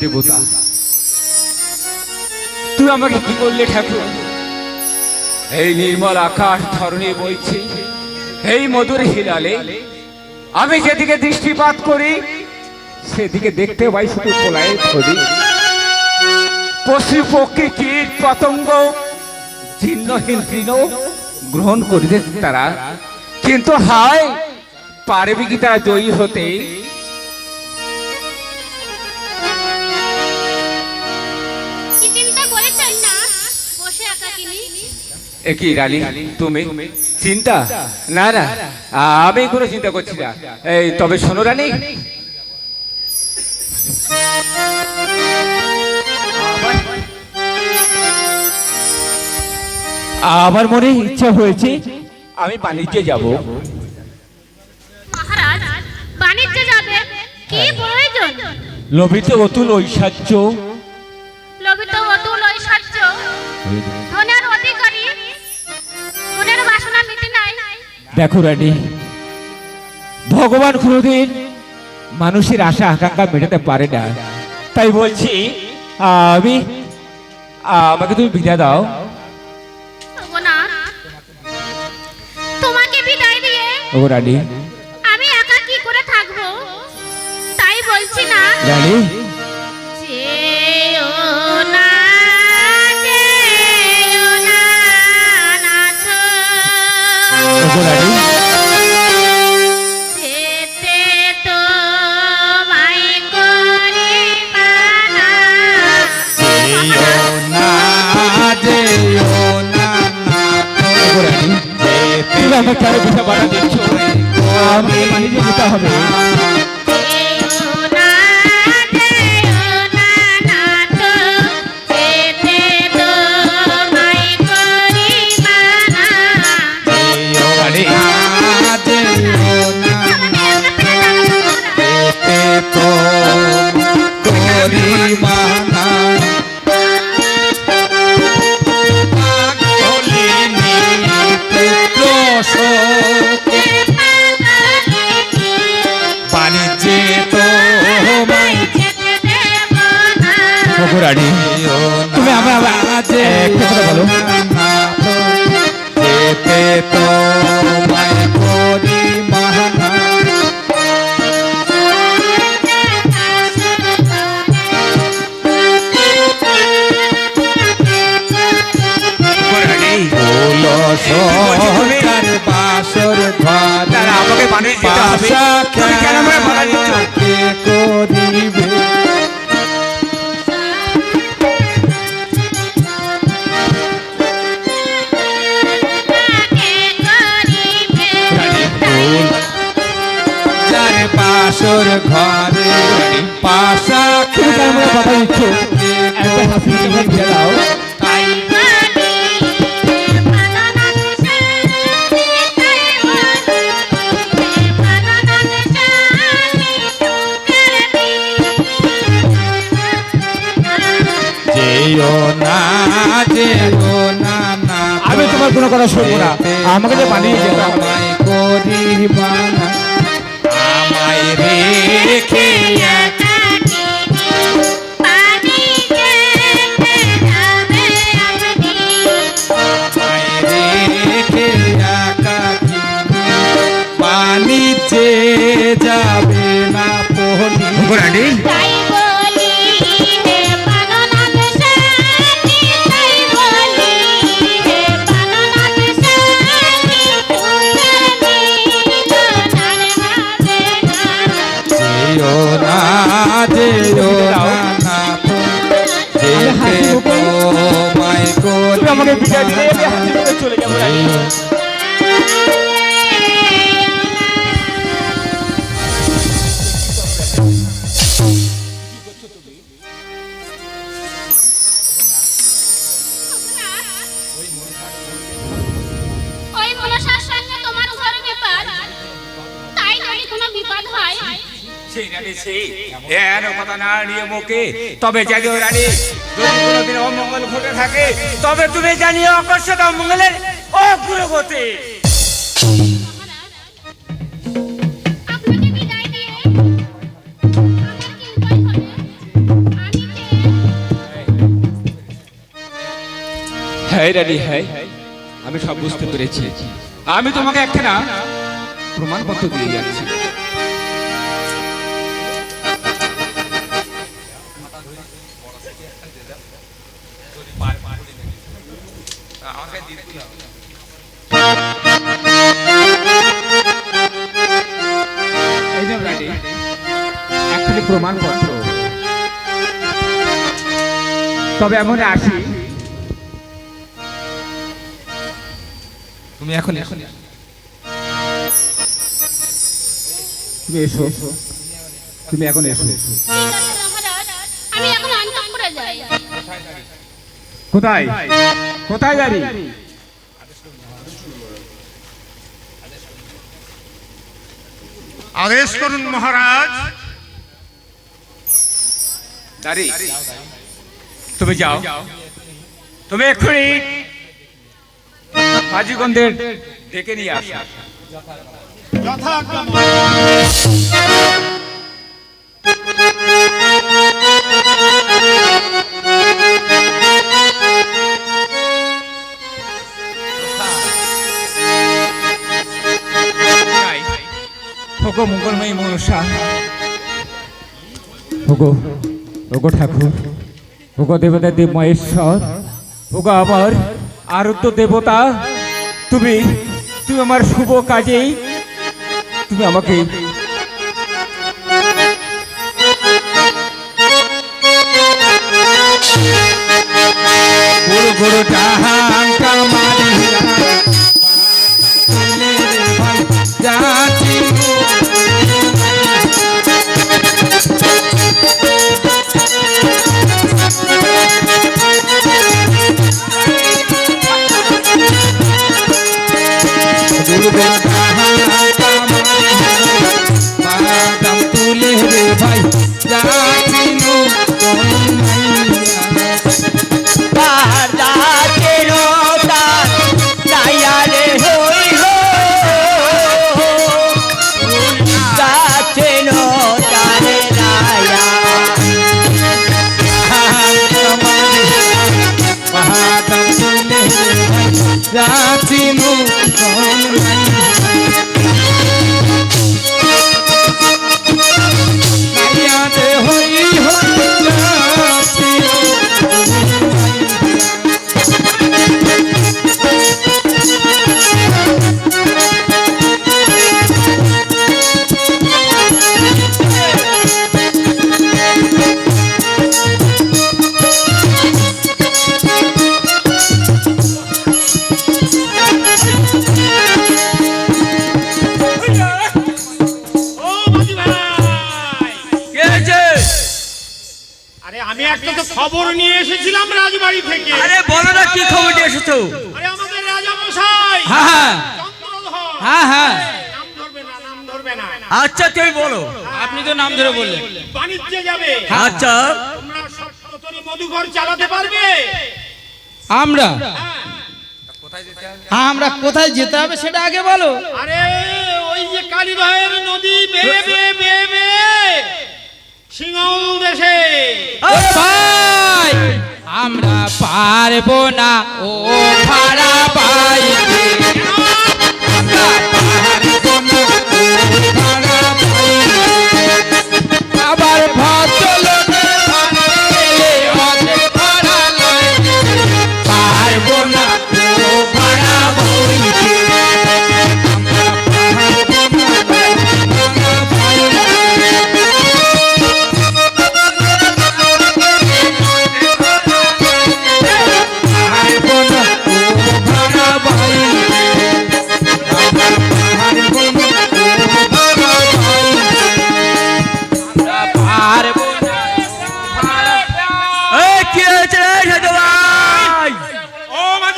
দেবতা, তুই আমাকে কি ঠাকুর? এই নির্মল আকাশ বইছে, এই মধুর হিলালে। আমি যেদিকে দৃষ্টিপাত করি, সেদিকে দেখতে পাই শুধু পোলায় পশু পক্ষী কীট পতঙ্গ, ছিন্নহীন তৃণ গ্রহণ করিতে তারা। কিন্তু হায় পারবে কি তারা জয়ী হতে একই রানী তুমি? চিন্তা? না না। আমি কোনো চিন্তা করছি না। এই তবে শোনো রানী। আমার মনে ইচ্ছা হয়েছে আমি বাণিজ্যে যাব। মহারাজ বাণিজ্যে যাবে কি প্রয়োজন? লোভিত অতুল ঐশ্বর্য। লোভিত অতুল ঐশ্বর্য। দেখো রানী ভগবান কোনোদিন মানুষের আশা আকাঙ্ক্ষা মেটাতে পারে না। তাই বলছি আমি আমাকে তুমি বিদায় দাও। তোমাকে বিদায় দিয়ে ও রানী। আমি একা কি করে থাকব? তাই বলছি না। রানী মানা। রানী তুমি আমাকে কেন পিঠা বানা দিচ্ছ। আমাকে বাণিজ্যে যেতে হবে। যেতে হবে। তুমি কেন আমাকে বাধা দিচ্ছ? বাসর ঘরে পাশা দিচ্ছ একটা হাসি তোমার দাও না না না আমি তোমার কোনো কথা শুনব না। আমাকে যে বানিয়ে এর কথা না নিয়ে তবে রানী যদি অমঙ্গল ঘটে থাকে তবে তুমি জানিও অমঙ্গলের অগ্রগতি। আমি সব বুঝতে পেরেছি। আমি তোমাকে একখানা প্রমাণপত্র দিয়ে যাচ্ছি। যে রানী, একখানি প্রমাণপত্র। তবে এমন আসি। তুমি এখন তুমি এসো। তুমি এখন এসো। এখন কোথায়? কোথায় যাবি আদেশ করুন মহারাজ। দাঁড়ি তুমি যাও। তুমি এক্ষুনি হাজিগঞ্জের ডেকে নিয়ে আসো। যথাজ্ঞা মনসা ওগো ওগো ঠাকুর ওগো দেবতা দেব মহেশ্বর ওগো আমার দেবতা, তুমি তুমি আমার শুভ কাজেই তুমি আমাকে গুরু গুরু জাহান খবর নিয়ে এসেছিলাম রাজবাড়ি থেকে। আরে বলো না কি খবর নিয়ে এসেছ? আরে আমাদের রাজা মশাই। হ্যাঁ চন্দ্রধর। হ্যাঁ হ্যাঁ। নাম ধরবে না নাম ধরবে না। আচ্ছা তুমি বলো। আপনি তো নাম ধরে বললেন। বাণিজ্যে যাবে। আচ্ছা। তোমরা মধুঘর চালাতে পারবে। আমরা? আমরা কোথায় যেতে হবে সেটা আগে বলো। আরে ওই যে কালীদহের নদী বেয়ে বেয়ে বেয়ে বেয়ে দেশে। ভাই! আমরা পারব না ও ভাড়া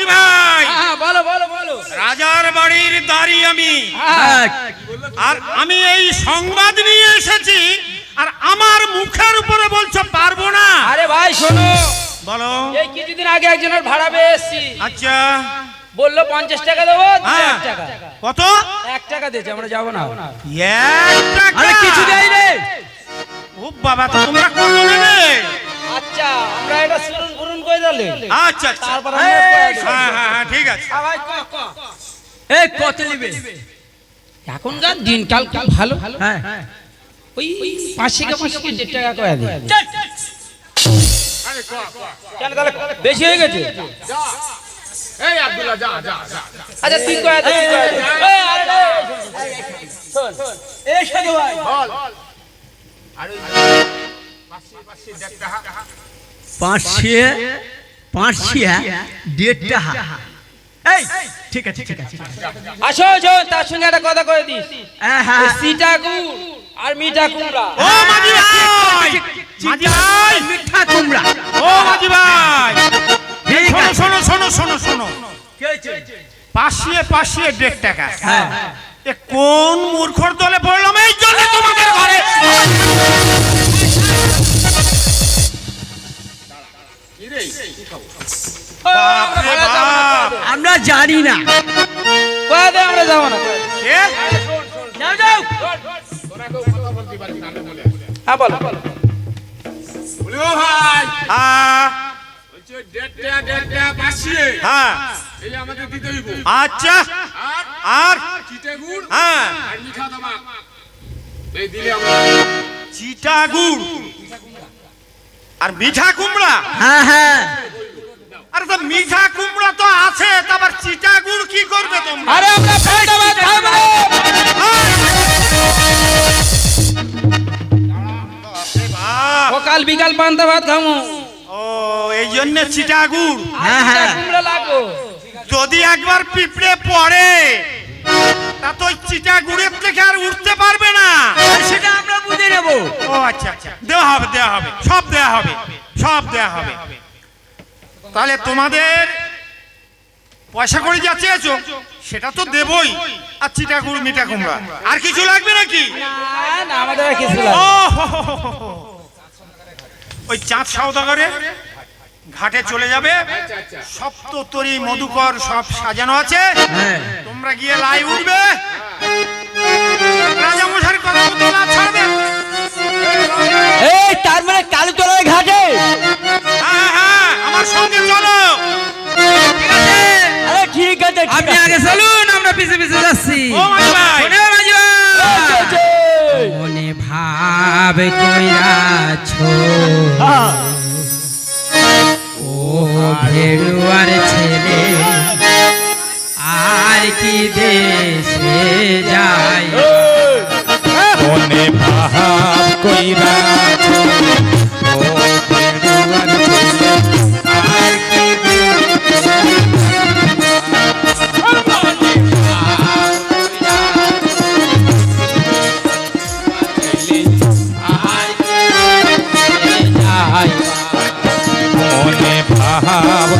ভাই হ্যাঁ, বলো বলো বলো। রাজার বাড়ির দাঁড়ি আমি। হ্যাঁ, আর আমি এই সংবাদ নিয়ে এসেছি আর আমার মুখের উপরে বলছো পারব না। আরে ভাই শোনো। বলো। এই কিছুদিন আগে একজনের ভাড়া পেয়ে এসছি। আচ্ছা। বলল পঞ্চাশ টাকা দেবো হ্যাঁ। টাকা। কত? এক টাকা দিয়েছে আমরা যাব না। আরে কিছু দেয় রে ও বাবা তো তোমরা আচ্ছা আমরা এটা শুনুন। আচ্ছা আচ্ছা। তারপর কয়ে। হ্যাঁ হ্যাঁ হ্যাঁ ঠিক আছে। ভাই ক ক এই কত নিবে। এখনকার দিনকাল খুব ভালো। হ্যাঁ। ওই পাঁচশো কে পাঁচশো কে দেড় টাকা করে দিই কেন তাহলে বেশি হয়ে গেছে? এই আব্দুল্লাহ যা যা যা আচ্ছা তুই কয়ে দে কয়ে আরে, পাঁচশে পাঁচশে দেড় টাকা এই ঠিক আছে ঠিক আছে আসো শোন তার সঙ্গে একটা কথা দিস। হ্যাঁ হ্যাঁ সিটা গুড় আর মিঠা কুমড়া। ও মাঝি ভাই! মাঝি ভাই! মিঠা কুমড়া। ও মাঝি ভাই! ঠিক শোনো শোনো শোনো শোনো শোনো। কে পাঁচশিয়ে পাঁচশিয়ে দেড় টাকা। হ্যাঁ। এ কোন মূর্খর দলে পড়লাম? এই জন্য তোমাদের ঘরে। আমরা জানি না। আমরা যাব না কয়ে যাও যাও। হ্যাঁ বলো। ভাই। হ্যাঁ। এই আমাদের দিতে হইব। আচ্ছা। আর? আর? চিটে গুড় হ্যাঁ। আর মিঠা তামাক এই দিলে আমরা চিটা গুড় আর মিঠা কুমড়া? হ্যাঁ হ্যাঁ। আরে তো মিঠা কুমড়া তো আছে তারপর চিটা গুড় কি করবে তোমরা? আরে আমরা ভাত খাব। বাপরে কাল বিকাল পান্তা ভাত খাব। ও এই জন্য চিটা গুড় হ্যাঁ হ্যাঁ। কুমড়া লাগো যদি একবার পিঁপড়ে পড়ে তা তো চিটা গুড়ের থেকে আর উঠতে পারবে না। আর সেটা আমরা বুঝে নেব। ও আচ্ছা আচ্ছা। দেওয়া হবে দেওয়া হবে। সব দেওয়া হবে সব দেওয়া হবে। তাহলে তোমাদের পয়সা করে যা চেয়েছো সেটা তো দেবই। আর চিটা গুড় মিঠা কুমড়া আর কিছু লাগবে নাকি? না আমাদের কিছু লাগবে। ওই চাঁদ সওদাগরে ঘাটে চলে যাবে। সপ্ততরী মধুকর সব সাজানো আছে। হ্যাঁ। তোমরা গিয়ে লাই উঠবে কথা ছাড়বে। এই তার মানে ঘাটে? হ্যাঁ হ্যাঁ আমার সঙ্গে চলো। আরে ঠিক আছে আপনি আগে চলুন আমরা পিছে পিছে যাচ্ছি। ও মাঝি ভাই মনে ভাব ভেড়ুয়ার ছেলে আর কি দেশে যায় মনে ভাব কইরা ভাব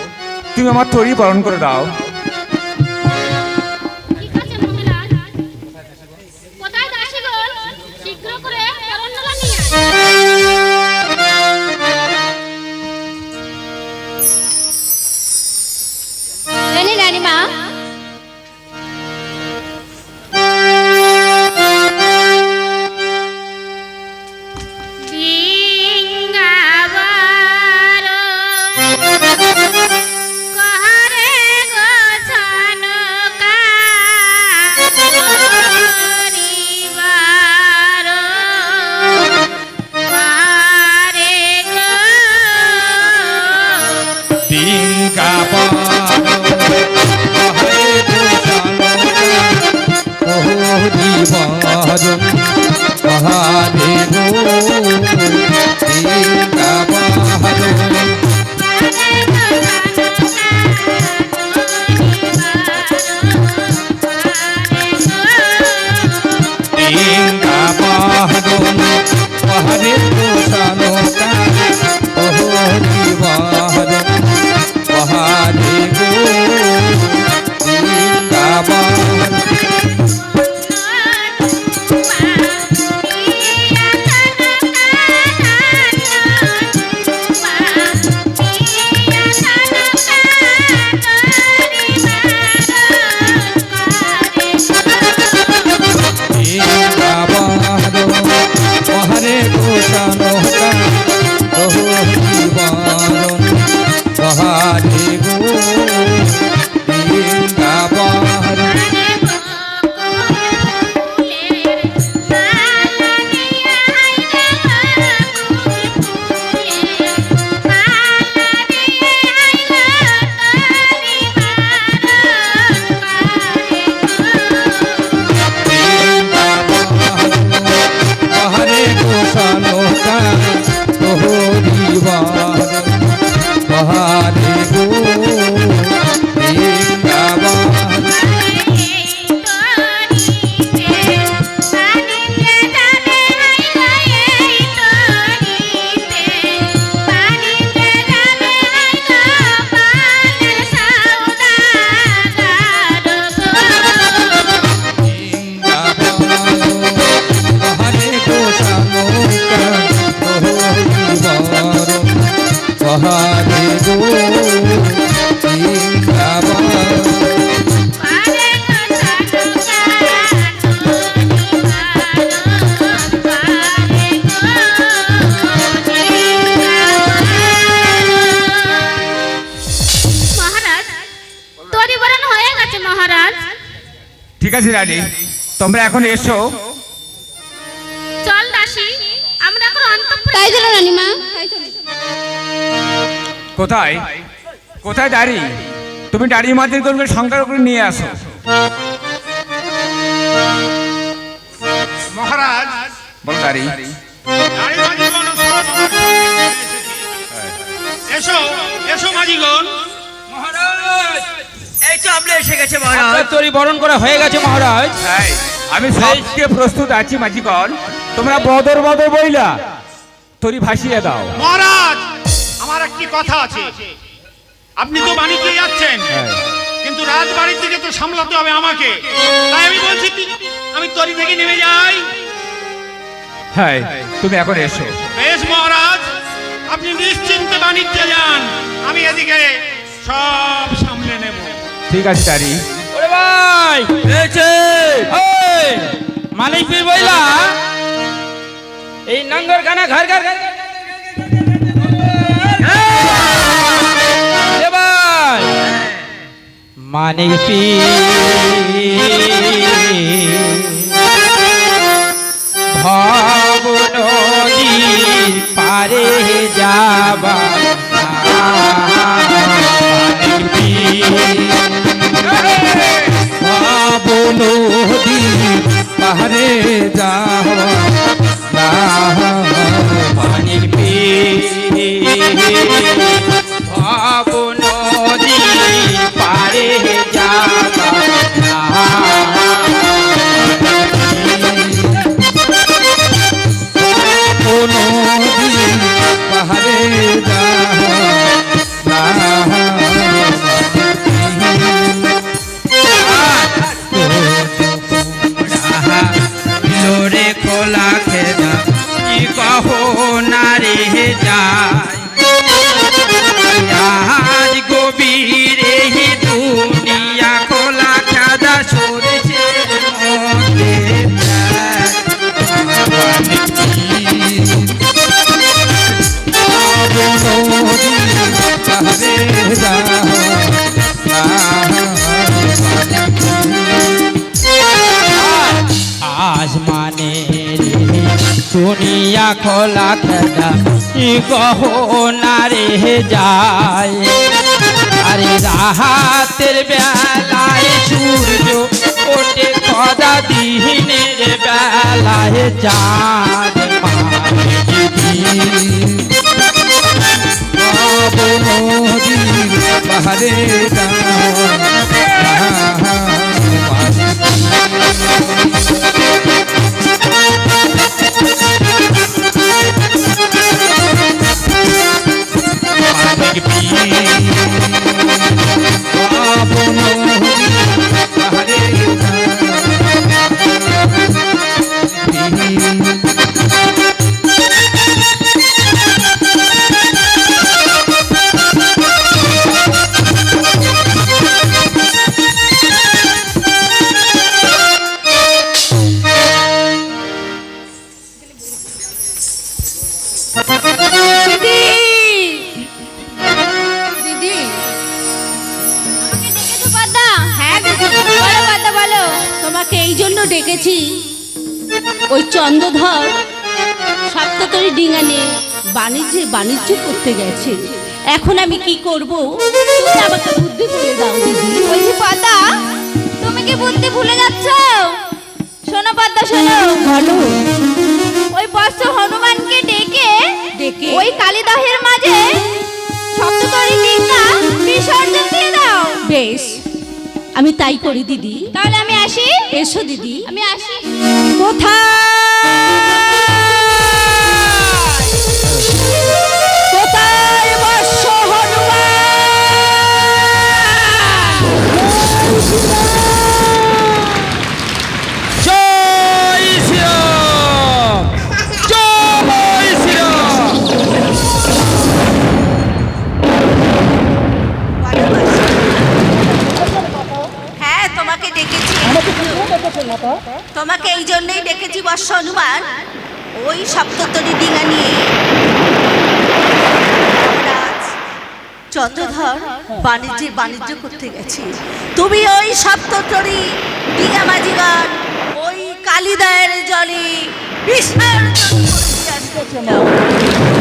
তুমি আমার তৈরি পালন করে দাও। তোমরা এখন এসো। চল দাসী আমরা এখন অন্তঃপুরে তাই চলো রানীমা। কোথায়? কোথায় দাঁড়ি? তুমি দাঁড়িয়ে মাঝে করবে সংখ্যা করে নিয়ে আসো। মহারাজ বল দাঁড়ি। এসো এসো মাঝিগণ মহারাজ এই তো আমরা এসে গেছে মহারাজ তরি বরণ করা হয়ে গেছে মহারাজ। এই, আমি সবকে প্রস্তুত আছি মাঝিকর তোমরা বদর বদর বইলা তরি ভাসিয়ে দাও। মহারাজ আমার একটি কথা আছে। আপনি তো বাণিজ্যে যাচ্ছেন কিন্তু রাজবাড়ির থেকে তো সামলাতে হবে আমাকে। তাই আমি বলছি আমি তরি থেকে নেমে যাই। হ্যাঁ তুমি এখন এসো। বেশ মহারাজ আপনি নিশ্চিন্তে বাণিজ্যে যান। আমি এদিকে সব সামলে নেব। ঠিক আছে ওরে ভাই। মালিক পীর বইলা? এই নাঙ্গর গানা ঘর ঘর। ভাই মানিক ভাব নদী পারে যাবা। নদী পাহাড়ে যাওয়া দুনিয়া খোলা খেদা ই কহো নারে যায় আরে রাহাতের বেলায় সূর্য ওঠে কদা দিনের বেলায় চাঁদ মারে দিন সপ্ততরী ডিঙা নিয়ে বাণিজ্যে বাণিজ্য করতে গেছে। এখন আমি কি করব? তুমি আমাকে বুদ্ধি করে দাও দিদি। বলছি পাদা তুমি কি বুদ্ধি ভুলে যাচ্ছ? শোনো পাতা শোনো। ভালো। ওই বৎস হনুমানকে ডেকে ডেকে। ওই কালিদাহের মাঝে সপ্ততরী ডিঙ্গা বিসর্জন দিয়ে দাও। বেশ। আমি তাই করি দিদি। তাহলে আমি আসি? এসো দিদি। আমি আসি। কোথায়? তোমাকে তোমাকে এই জন্যই ডেকেছি বর্ষ হনুমান। ওই সপ্ততরী ডিঙা নিয়ে রাজ চন্দ্রধর বাণিজ্যে বাণিজ্য করতে গেছি তুমি ওই সপ্তরি ডিঙা মাঝিগণ ওই কালিদায়ের জলে চাও।